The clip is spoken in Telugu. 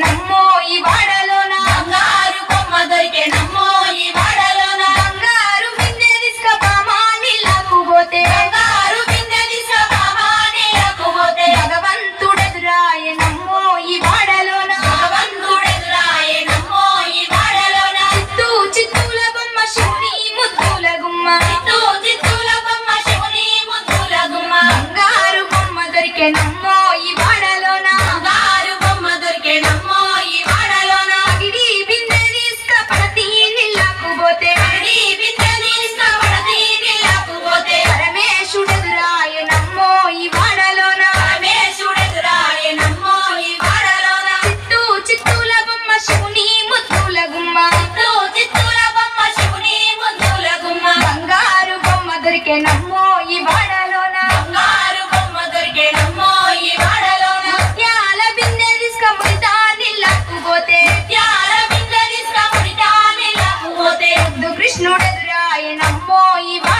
నమ్మో ఈ వాడలో బంగారు కొమ్మ ఈ వాడలో బంగారు బిందె తీసుకపోమా నీళ్ళకు పోతే బంగారు బిందె తీసుకపోమా నీళ్ళకు పోతే భగవంతుడెదురాయే నమ్మో ఈ వాడలో నా భగవంతుడెదురాయే ఈ వాడలో చిత్తూ చిత్తూల బొమ్మ చిత్తూ చిత్తూల బొమ్మ శివుని ముద్దుల போய் வா